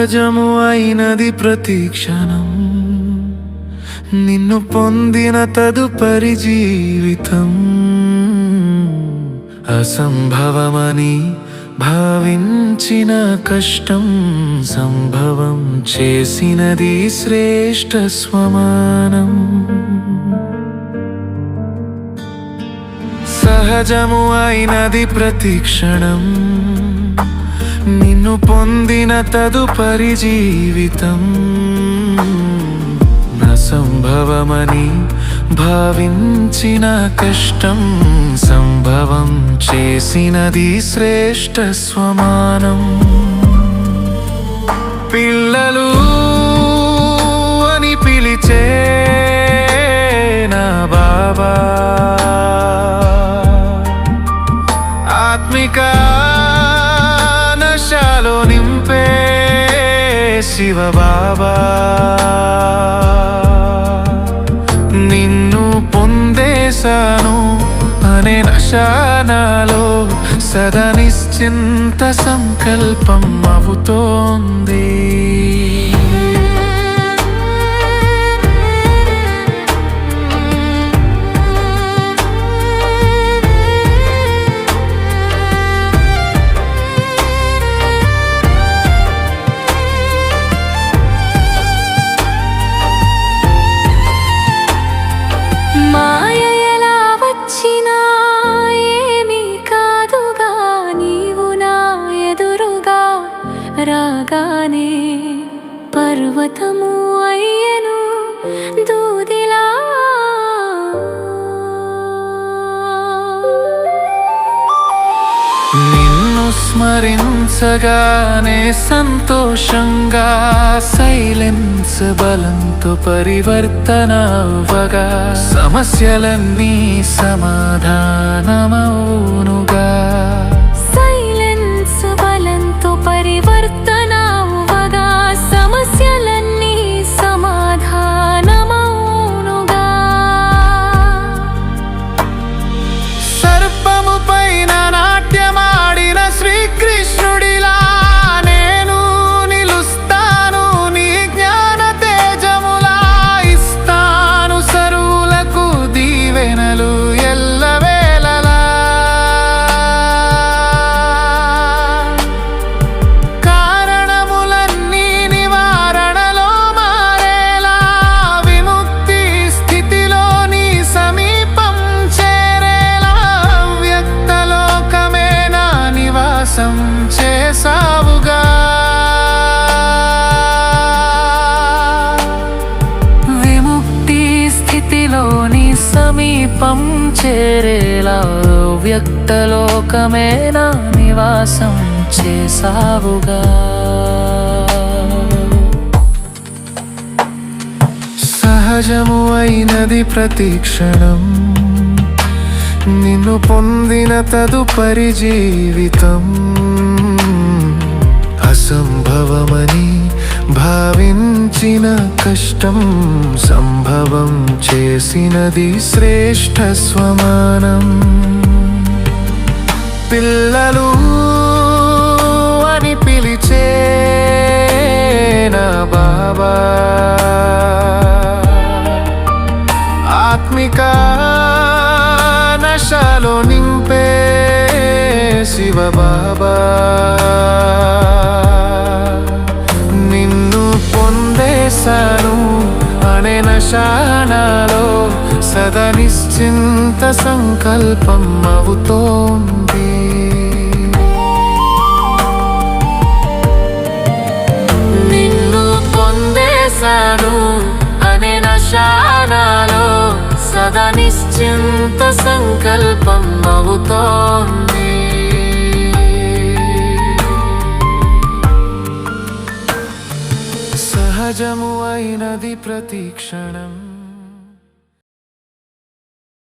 సహజము అయినది ప్రతీక్షణం నిన్ను పొందిన తదుపరి జీవితం. అసంభవమని భావించిన కష్టం సంభవం చేసినది శ్రేష్ట స్వమానం. సహజము అయినది ప్రతీక్షణం నిన్ను పొందిన తదుపరి జీవితం అసంభవమని భావించిన కష్టం సంభవం చేసినది శ్రేష్ట స్వమానం. పిల్లలు శివ బాబా. నిన్ను పొందేశాను అనే నశానాలో సదా నిశ్చింత సంకల్పం అవుతోంది. స్మరించగానే సంతోషంగా సైలెన్స్ బలంతో పరివర్తన అవ్వగా సమస్యలన్నీ సమాధానమవునుగా. నీలోని సమీపం చేరేలా వ్యక్తలోకమే నా నివాసం చేసావుగా సహజము అయినది ప్రతీక్షణం నిన్ను పొందిన తదుపరి జీవితం అసంభవమని భావించిన కష్టం సంభవం చేసినది శ్రేష్ట స్వమానం. పిల్లలు అని పిలిచే నా బాబా. ఆత్మిక నశలో నింపే శివ బాబా. చేశాను అనే నశానాలో సదా నిశ్చింత సంకల్పం అవుతోంది. నిన్ను పొందేశాను అనే నశానాలో సదా నిశ్చింత సంకల్పం అవుతోంది. సహజము అయినది ప్రతి క్షణం.